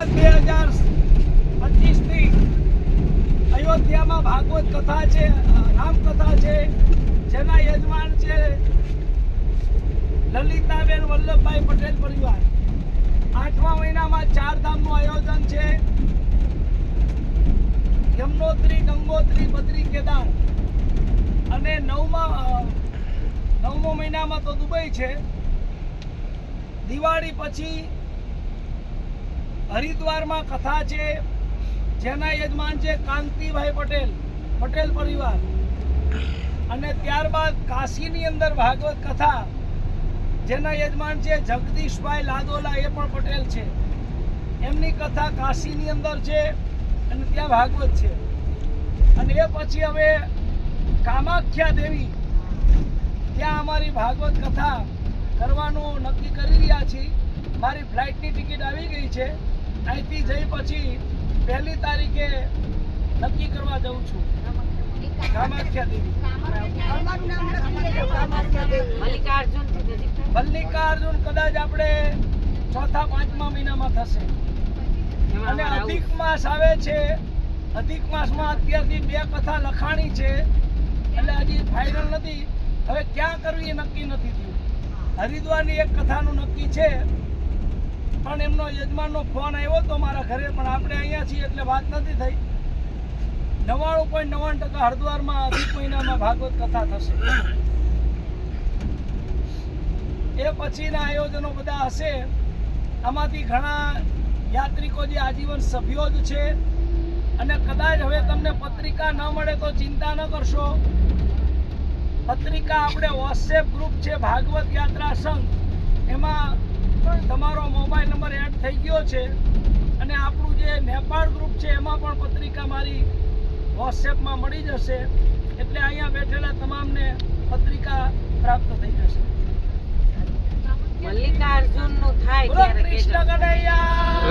બે હજાર પચીસની અયોધ્યામાં ભાગવત કથા છે રામકથા છે, જેના યજમાન છે લલિતાબેન વલ્લભભાઈ પટેલ પરિવાર. આઠમા મહિનામાં ચાર આયોજન છે. યમનોત્રી, ગંગોત્રી, બદ્રી, કેદાર. અને નવમા નવમો મહિનામાં તો દુબઈ છે. દિવાળી પછી હરિદ્વારમાં કથા છે, જેના યજમાન છે કાંતિભાઈ પટેલ પટેલ પરિવાર. અને ત્યારબાદ કાશીની અંદર ભાગવત કથા, જેના યજમાન છે જગદીશભાઈ લાદોલા, એ પણ પટેલ છે. એમની કથા કાશીની અંદર છે અને ત્યાં ભાગવત છે. અને એ પછી હવે કામાખ્યા દેવી, ત્યાં અમારી ભાગવત કથા કરવાનું નક્કી કરી રહ્યા છીએ. મારી ફ્લાઇટની ટિકિટ આવી ગઈ છે. અહીંથી જઈ પછી પહેલી તારીખે નક્કી કરવા જઉં છું. કામાખ્યા દેવી. મલ્લિકાર્જુન કદાચ આપણે ચોથા, પાંચમા મહિનામાં થશે. અને અધિક માસ આવે છે. અધિક માસમાં અત્યારથી બે કથા લખાણી છે. એટલે હજી ફાઇનલ નથી. હવે ક્યાં કરવી એ નક્કી નથી થયું. હરિદ્વારની એક કથાનું નક્કી છે. પણ એમનો યજમાનનો ફોન આવ્યો તો મારા ઘરે, પણ આપણે અહીંયા છીએ એટલે વાત નથી થઈ. નવ્વાણું પોઈન્ટ નવ્વાણું ટકા હરિદ્વારમાં અધિક મહિનામાં ભાગવત કથા થશે. એ પછીના આયોજનો બધા હશે. આમાંથી ઘણા યાત્રિકો જે આજીવન સભ્યો જ છે. અને કદાચ હવે તમને પત્રિકા ન મળે તો ચિંતા ન કરશો. પત્રિકા આપણે વોટ્સએપ ગ્રુપ છે, ભાગવત યાત્રા સંઘ. એમાં તમારો મોબાઈલ નંબર એડ થઈ ગયો છે અને આપણું જે નેપાળ ગ્રુપ છે એમાં પણ પત્રિકા મારી વોટ્સએપમાં મળી જશે. એટલે અહીંયા બેઠેલા તમામને પત્રિકા પ્રાપ્ત થઈ જશે. મલ્લિકાર્જુનનું થાય કૃષ્ણ કનૈયા